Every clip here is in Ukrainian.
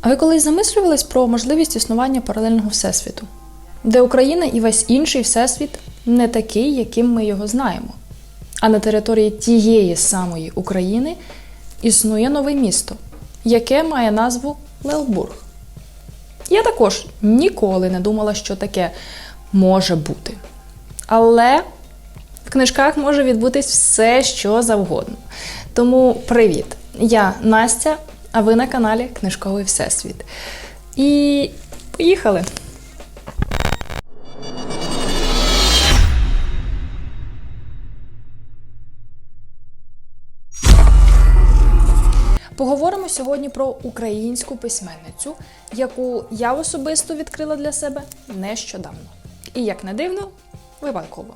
А ви колись замислювались про можливість існування паралельного всесвіту, де Україна і весь інший всесвіт не такий, яким ми його знаємо. А на території тієї самої України існує нове місто, яке має назву Леобург. Я також ніколи не думала, що таке може бути. Але в книжках може відбутись все, що завгодно. Тому привіт! Я Настя, а ви на каналі Книжковий Всесвіт. І поїхали! Поговоримо сьогодні про українську письменницю, яку я особисто відкрила для себе нещодавно. І як не дивно, випадково.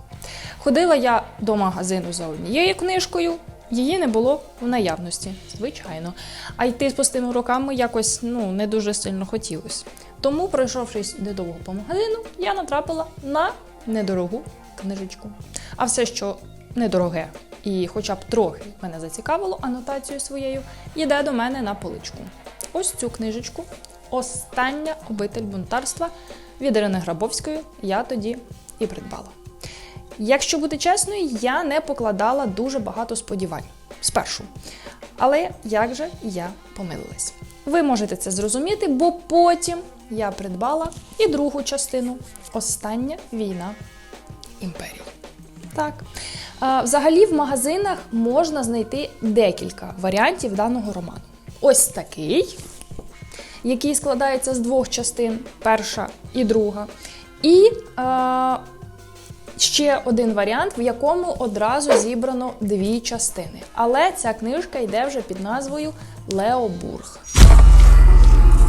Ходила я до магазину за однією книжкою, її не було в наявності, звичайно. А йти з пустими руками якось ну, не дуже сильно хотілося. Тому, пройшовшись недовго по магазину, я натрапила на недорогу книжечку. А все, що недороге і хоча б трохи мене зацікавило анотацією своєю, йде до мене на поличку. Ось цю книжечку. Остання обитель бунтарства від Ірини Грабовської я тоді і придбала. Якщо бути чесною, я не покладала дуже багато сподівань спершу. Але як же я помилилась? Ви можете це зрозуміти, бо потім я придбала і другу частину Остання війна імперії. Так. Взагалі в магазинах можна знайти декілька варіантів даного роману. Ось такий, який складається з двох частин: перша і друга. І а, ще один варіант, в якому одразу зібрано дві частини. Але ця книжка йде вже під назвою Леобург.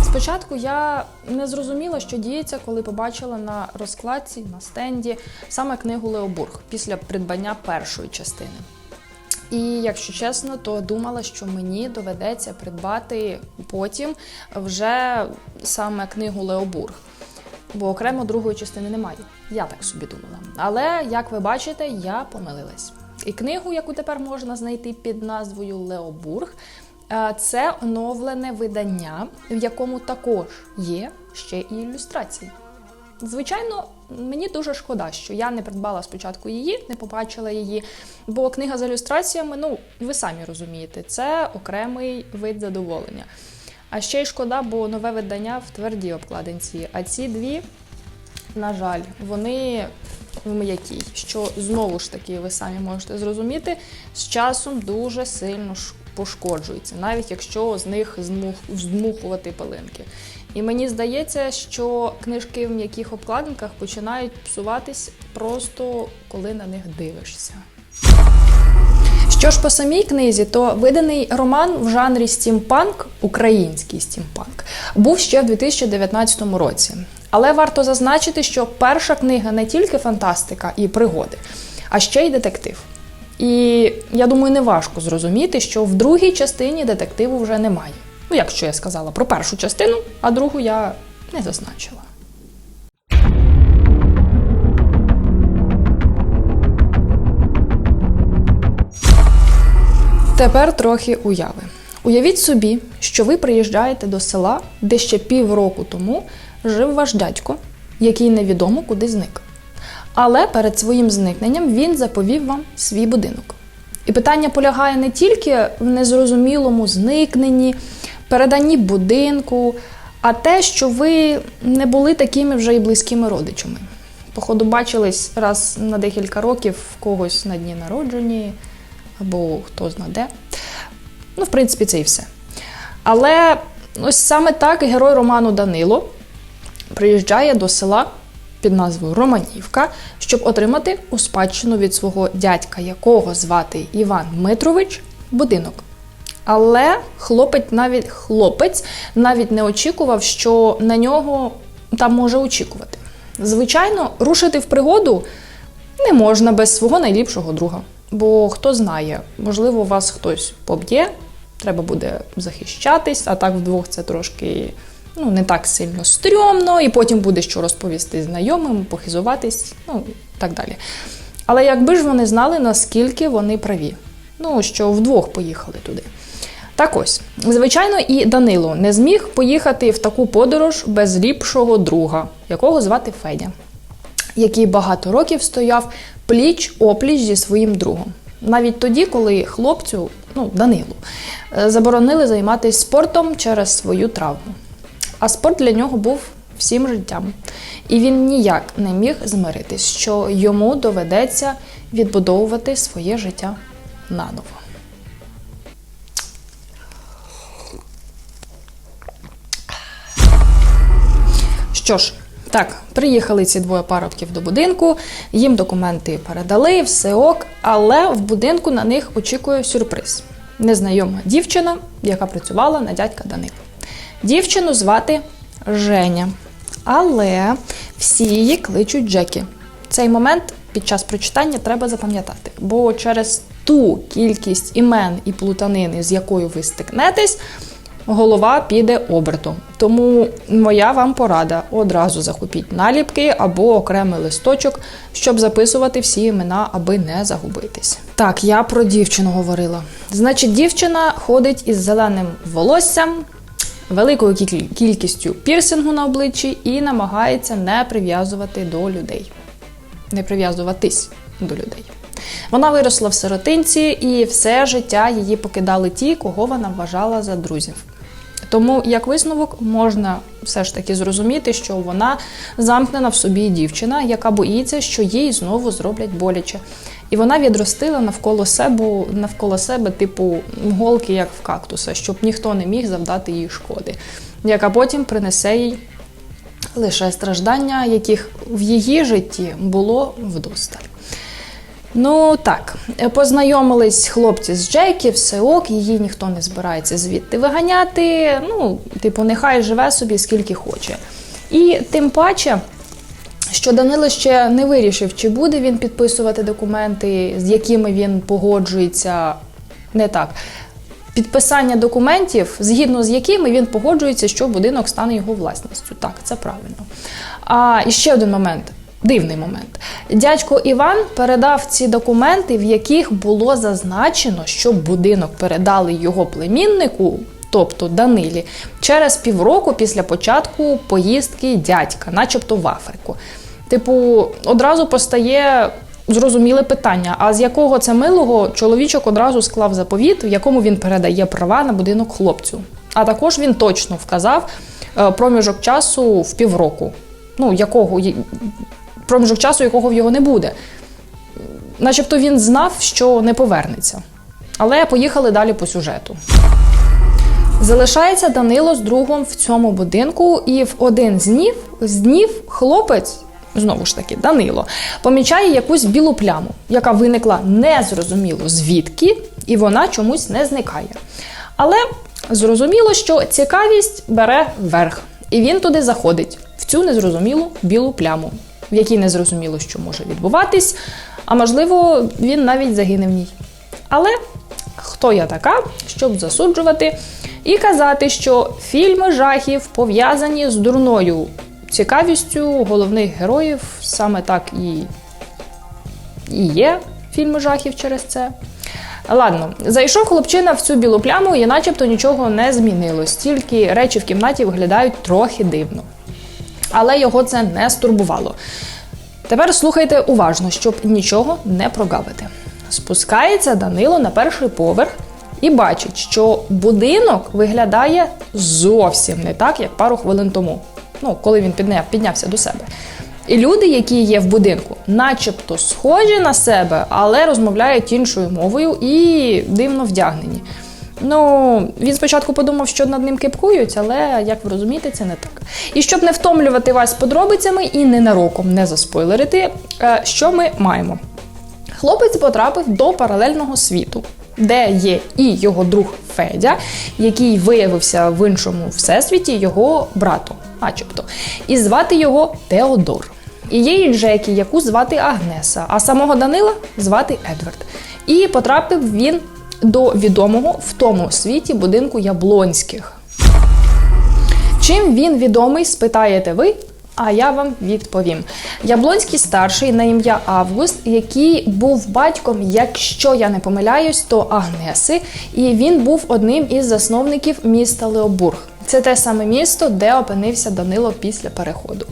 Спочатку я не зрозуміла, що діється, коли побачила на розкладці на стенді саме книгу Леобург після придбання першої частини. І якщо чесно, то думала, що мені доведеться придбати потім вже саме книгу Леобург. Бо окремо другої частини немає. Я так собі думала. Але як ви бачите, я помилилась. І книгу, яку тепер можна знайти під назвою Леобург, е, це оновлене видання, в якому також є ще і ілюстрації. Звичайно, мені дуже шкода, що я не придбала спочатку її, не побачила її, бо книга з ілюстраціями, ну, ви самі розумієте, це окремий вид задоволення. А ще й шкода, бо нове видання в твердій обкладинці. А ці дві, на жаль, вони в м'якій, що знову ж таки ви самі можете зрозуміти, з часом дуже сильно пошкоджуються, навіть якщо з них здмухувати пилинки. І мені здається, що книжки в м'яких обкладинках починають псуватись просто коли на них дивишся. Що ж по самій книзі, то виданий роман в жанрі стімпанк, український стімпанк, був ще в 2019 році. Але варто зазначити, що перша книга не тільки фантастика і пригоди, а ще й детектив. І я думаю, не важко зрозуміти, що в другій частині детективу вже немає. Ну, якщо я сказала про першу частину, а другу я не зазначила. Тепер трохи уяви. Уявіть собі, що ви приїжджаєте до села, де ще півроку тому жив ваш дядько, який невідомо куди зник. Але перед своїм зникненням він заповів вам свій будинок. І питання полягає не тільки в незрозумілому зникненні, переданні будинку, а те, що ви не були такими вже й близькими родичами. Походу, бачились раз на декілька років в когось на дні народження або хто зна де. Ну, в принципі, це і все. Але ось саме так герой роману Данило приїжджає до села під назвою Романівка, щоб отримати у спадщину від свого дядька, якого звати Іван Дмитрович, будинок. Але хлопець навіть, хлопець навіть не очікував, що на нього там може очікувати. Звичайно, рушити в пригоду не можна без свого найліпшого друга. Бо хто знає, можливо, вас хтось поб'є, треба буде захищатись, а так вдвох це трошки ну, не так сильно стрьомно, і потім буде що розповісти знайомим, похизуватись, ну і так далі. Але якби ж вони знали, наскільки вони праві, ну що вдвох поїхали туди. Так ось, звичайно, і Данило не зміг поїхати в таку подорож без ліпшого друга, якого звати Федя, який багато років стояв пліч опліч зі своїм другом. Навіть тоді, коли хлопцю, ну Данилу, е, заборонили займатися спортом через свою травму. А спорт для нього був всім життям. І він ніяк не міг змиритись, що йому доведеться відбудовувати своє життя наново. Що ж, так, приїхали ці двоє парубків до будинку, їм документи передали, все ок, але в будинку на них очікує сюрприз. Незнайома дівчина, яка працювала на дядька Данила. Дівчину звати Женя, але всі її кличуть Джекі. Цей момент під час прочитання треба запам'ятати, бо через ту кількість імен і плутанини, з якою ви стикнетесь, голова піде обертом. Тому моя вам порада: одразу захопіть наліпки або окремий листочок, щоб записувати всі імена, аби не загубитись. Так, я про дівчину говорила. Значить, дівчина ходить із зеленим волоссям, великою кількістю пірсингу на обличчі і намагається не прив'язувати до людей. Не прив'язуватись до людей. Вона виросла в сиротинці, і все життя її покидали ті, кого вона вважала за друзів. Тому, як висновок, можна все ж таки зрозуміти, що вона замкнена в собі дівчина, яка боїться, що їй знову зроблять боляче. І вона відростила навколо себе, навколо себе, типу голки, як в кактуса, щоб ніхто не міг завдати їй шкоди, яка потім принесе їй лише страждання, яких в її житті було вдосталь. Ну так, познайомились хлопці з Джекі, все ок, її ніхто не збирається звідти виганяти. Ну, типу, нехай живе собі скільки хоче. І тим паче, що Данило ще не вирішив, чи буде він підписувати документи, з якими він погоджується не так. Підписання документів, згідно з якими він погоджується, що будинок стане його власністю. Так, це правильно. А і ще один момент. Дивний момент. Дядько Іван передав ці документи, в яких було зазначено, що будинок передали його племіннику, тобто Данилі, через півроку після початку поїздки дядька, начебто в Африку. Типу, одразу постає зрозуміле питання: а з якого це милого чоловічок одразу склав заповіт, в якому він передає права на будинок хлопцю. А також він точно вказав е, проміжок часу в півроку. Ну, якого проміжок часу, якого в його не буде. Начебто він знав, що не повернеться. Але поїхали далі по сюжету. Залишається Данило з другом в цьому будинку, і в один з днів, з днів хлопець, знову ж таки, Данило, помічає якусь білу пляму, яка виникла незрозуміло звідки, і вона чомусь не зникає. Але зрозуміло, що цікавість бере верх, і він туди заходить, в цю незрозумілу білу пляму, в якій незрозуміло, що може відбуватись, а можливо, він навіть загине в ній. Але хто я така, щоб засуджувати і казати, що фільми жахів пов'язані з дурною цікавістю головних героїв, саме так і, і є фільми жахів через це. Ладно, зайшов хлопчина в цю білу пляму, і начебто нічого не змінилось, тільки речі в кімнаті виглядають трохи дивно. Але його це не стурбувало. Тепер слухайте уважно, щоб нічого не прогавити. Спускається Данило на перший поверх і бачить, що будинок виглядає зовсім не так, як пару хвилин тому, ну, коли він підняв, піднявся до себе. І люди, які є в будинку, начебто схожі на себе, але розмовляють іншою мовою і дивно вдягнені. Ну, він спочатку подумав, що над ним кипкують, але як ви розумієте, це не так. І щоб не втомлювати вас подробицями і ненароком не заспойлерити, е, що ми маємо? Хлопець потрапив до паралельного світу, де є і його друг Федя, який виявився в іншому всесвіті його братом, начебто. І звати його Теодор. І є і Джекі, яку звати Агнеса, а самого Данила звати Едвард. І потрапив він до відомого в тому світі будинку Яблонських. Чим він відомий, спитаєте ви? А я вам відповім. Яблонський старший на ім'я Август, який був батьком, якщо я не помиляюсь, то Агнеси, і він був одним із засновників міста Леобург. Це те саме місто, де опинився Данило після переходу.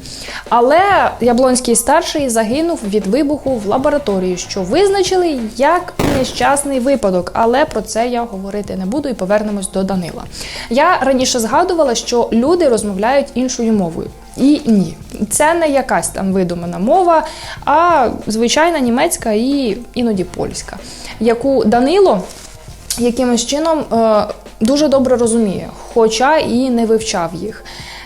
Але Яблонський старший загинув від вибуху в лабораторії, що визначили як нещасний випадок. Але про це я говорити не буду і повернемось до Данила. Я раніше згадувала, що люди розмовляють іншою мовою. І ні, це не якась там видумана мова, а звичайна німецька і іноді польська, яку Данило якимось чином е, дуже добре розуміє, хоча і не вивчав їх.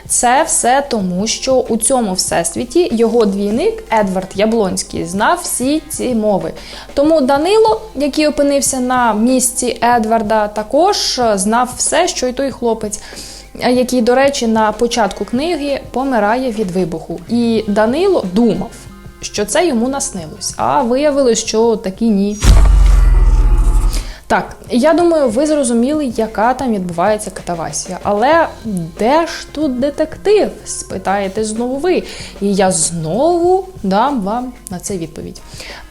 Це все тому, що у цьому всесвіті його двійник Едвард Яблонський знав всі ці мови. Тому Данило, який опинився на місці Едварда, також е, знав все, що й той хлопець. е, Який, до речі, на початку книги помирає від вибуху. І Данило думав, що це йому наснилось, а виявилось, що таки ні. Так, я думаю, ви зрозуміли, яка там відбувається катавасія. Але де ж тут детектив? спитаєте знову ви. І я знову дам вам на це відповідь.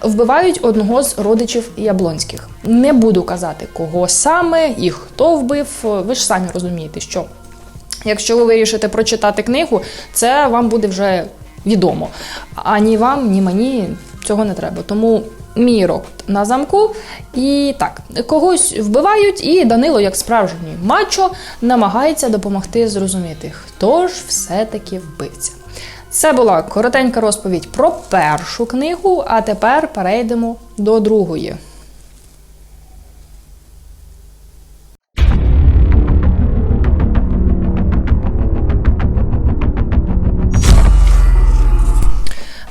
Вбивають одного з родичів Яблонських. Не буду казати, кого саме і хто вбив. Ви ж самі розумієте, що якщо ви вирішите прочитати книгу, це вам буде вже відомо. А ні вам, ні мені цього не треба. Тому мій рок на замку. І так, когось вбивають, і Данило, як справжній мачо, намагається допомогти зрозуміти, хто ж все-таки вбивця. Це була коротенька розповідь про першу книгу, а тепер перейдемо до другої.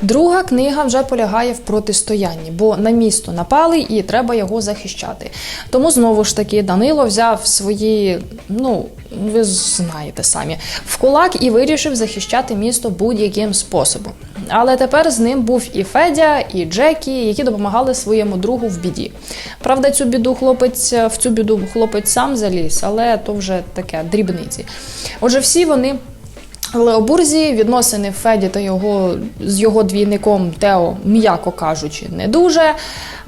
Друга книга вже полягає в протистоянні, бо на місто напали і треба його захищати. Тому знову ж таки Данило взяв свої, ну ви знаєте самі, в кулак і вирішив захищати місто будь-яким способом. Але тепер з ним був і Федя, і Джекі, які допомагали своєму другу в біді. Правда, цю біду хлопець в цю біду хлопець сам заліз, але то вже таке дрібниці. Отже, всі вони. Леобурзі відносини Феді та його з його двійником Тео, м'яко кажучи, не дуже.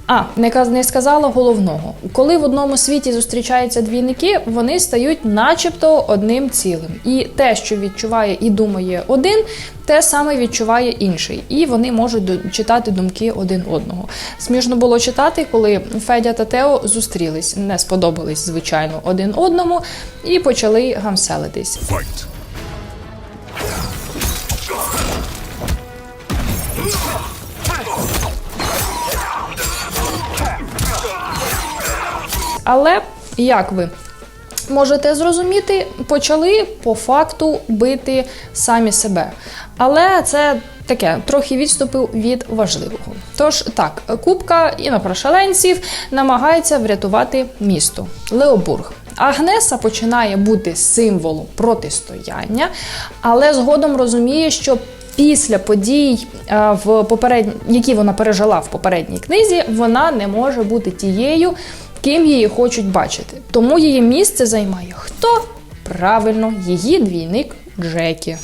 А, не не сказала головного. Коли в одному світі зустрічаються двійники, вони стають начебто одним цілим. І те, що відчуває і думає один, те саме відчуває інший. І вони можуть читати думки один одного. Смішно було читати, коли Федя та Тео зустрілись, не сподобались, звичайно, один одному, і почали гамселитись. Fight! Але як ви можете зрозуміти, почали по факту бити самі себе. Але це таке трохи відступив від важливого. Тож так, кубка інопрошаленців намагається врятувати місто Леобург. Агнеса починає бути символом протистояння, але згодом розуміє, що після подій, е, в попередні, які вона пережила в попередній книзі, вона не може бути тією, ким її хочуть бачити. Тому її місце займає хто? Правильно, її двійник Джекі.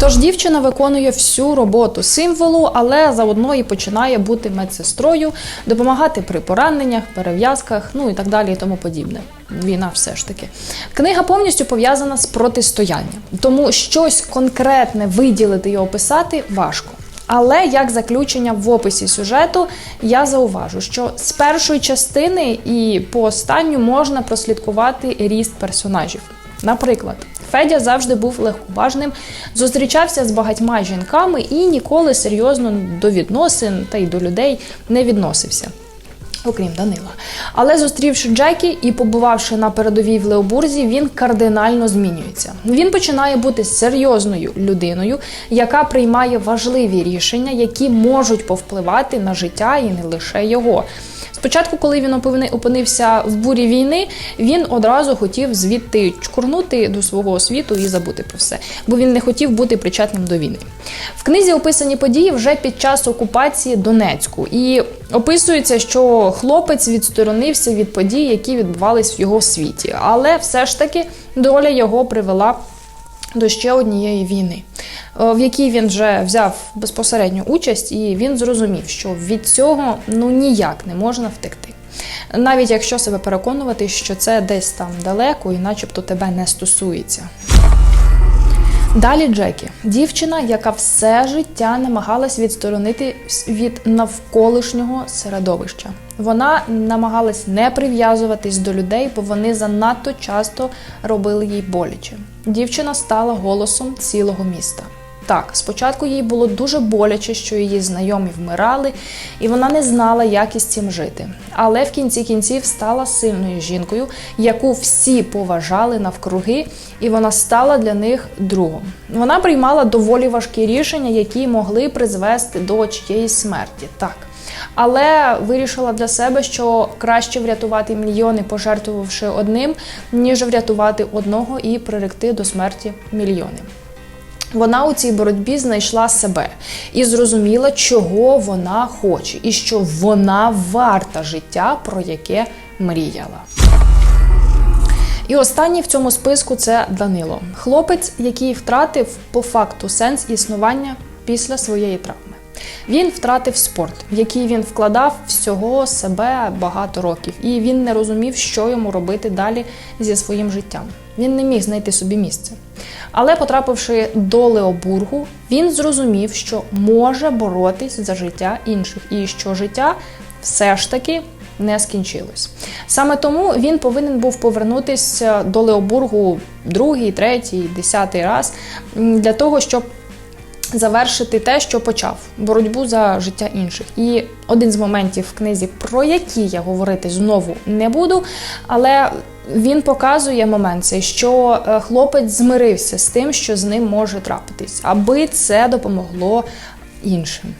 Тож дівчина виконує всю роботу символу, але заодно і починає бути медсестрою, допомагати при пораненнях, перев'язках, ну і так далі, і тому подібне. Війна все ж таки. Книга повністю пов'язана з протистоянням, тому щось конкретне виділити і описати важко. Але як заключення в описі сюжету, я зауважу, що з першої частини і по останню можна прослідкувати ріст персонажів. Наприклад, Федя завжди був легковажним, зустрічався з багатьма жінками і ніколи серйозно до відносин та й до людей не відносився. Окрім Данила. Але зустрівши Джекі і побувавши на передовій в Леобурзі, він кардинально змінюється. Він починає бути серйозною людиною, яка приймає важливі рішення, які можуть повпливати на життя і не лише його. Спочатку, коли він опини- опинився в бурі війни, він одразу хотів звідти чкурнути до свого світу і забути про все, бо він не хотів бути причетним до війни. В книзі описані події вже під час окупації Донецьку, і описується, що хлопець відсторонився від подій, які відбувались в його світі, але все ж таки доля його привела до ще однієї війни, е, в якій він вже взяв безпосередню участь, і він зрозумів, що від цього ну ніяк не можна втекти. Навіть якщо себе переконувати, що це десь там далеко і начебто тебе не стосується. Далі Джекі, дівчина, яка все життя намагалась відсторонити від навколишнього середовища. Вона намагалась не прив'язуватись до людей, бо вони занадто часто робили їй боляче. Дівчина стала голосом цілого міста. Так, спочатку їй було дуже боляче, що її знайомі вмирали, і вона не знала, як із цим жити. Але в кінці кінців стала сильною жінкою, яку всі поважали навкруги, і вона стала для них другом. Вона приймала доволі важкі рішення, які могли призвести до чиєїсь смерті. Так. Але вирішила для себе, що краще врятувати мільйони, пожертвувавши одним, ніж врятувати одного і приректи до смерті мільйони. Вона у цій боротьбі знайшла себе і зрозуміла, чого вона хоче, і що вона варта життя, про яке мріяла. І останній в цьому списку це Данило, хлопець, який втратив по факту сенс існування після своєї травми. Він втратив спорт, в який він вкладав всього себе багато років, і він не розумів, що йому робити далі зі своїм життям. Він не міг знайти собі місце. Але, потрапивши до Леобургу, він зрозумів, що може боротись за життя інших, і що життя все ж таки не скінчилось. Саме тому він повинен був повернутися до Леобургу другий, третій, десятий раз для того, щоб завершити те, що почав боротьбу за життя інших. І один з моментів в книзі, про які я говорити знову не буду, але він показує момент цей, що е, хлопець змирився з тим, що з ним може трапитись, аби це допомогло іншим.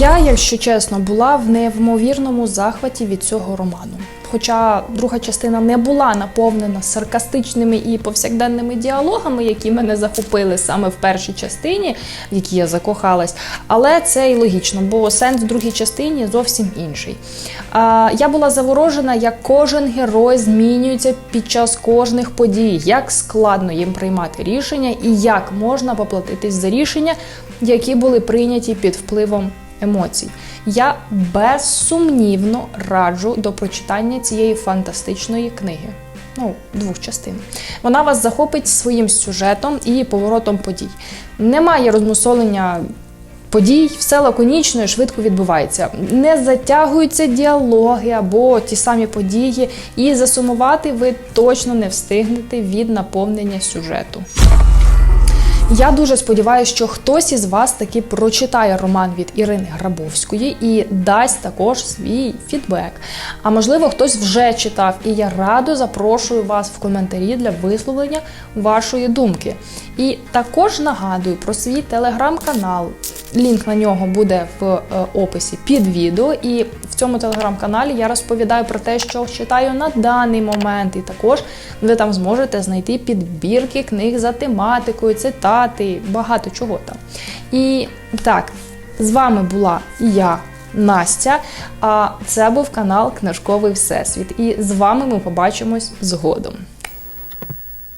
Я, якщо чесно, була в невмовірному захваті від цього роману. Хоча друга частина не була наповнена саркастичними і повсякденними діалогами, які мене захопили саме в першій частині, в якій я закохалась, але це і логічно, бо сенс в другій частині зовсім інший. А, Я була заворожена, як кожен герой змінюється під час кожних подій, як складно їм приймати рішення і як можна поплатитись за рішення, які були прийняті під впливом емоцій. Я безсумнівно раджу до прочитання цієї фантастичної книги. Ну, двох частин. Вона вас захопить своїм сюжетом і поворотом подій. Немає розмусолення подій, все лаконічно і швидко відбувається. Не затягуються діалоги або ті самі події, і засумувати ви точно не встигнете від наповнення сюжету. Я дуже сподіваюся, що хтось із вас таки прочитає роман від Ірини Грабовської і дасть також свій фідбек. А можливо, хтось вже читав, і я радо запрошую вас в коментарі для висловлення вашої думки. І також нагадую про свій телеграм-канал. Лінк на нього буде в е, описі під відео. І в цьому телеграм-каналі я розповідаю про те, що читаю на даний момент. І також ви там зможете знайти підбірки книг за тематикою, цитати, багато чого там. І так, з вами була я. Настя, а це був канал Книжковий Всесвіт. І з вами ми побачимось згодом.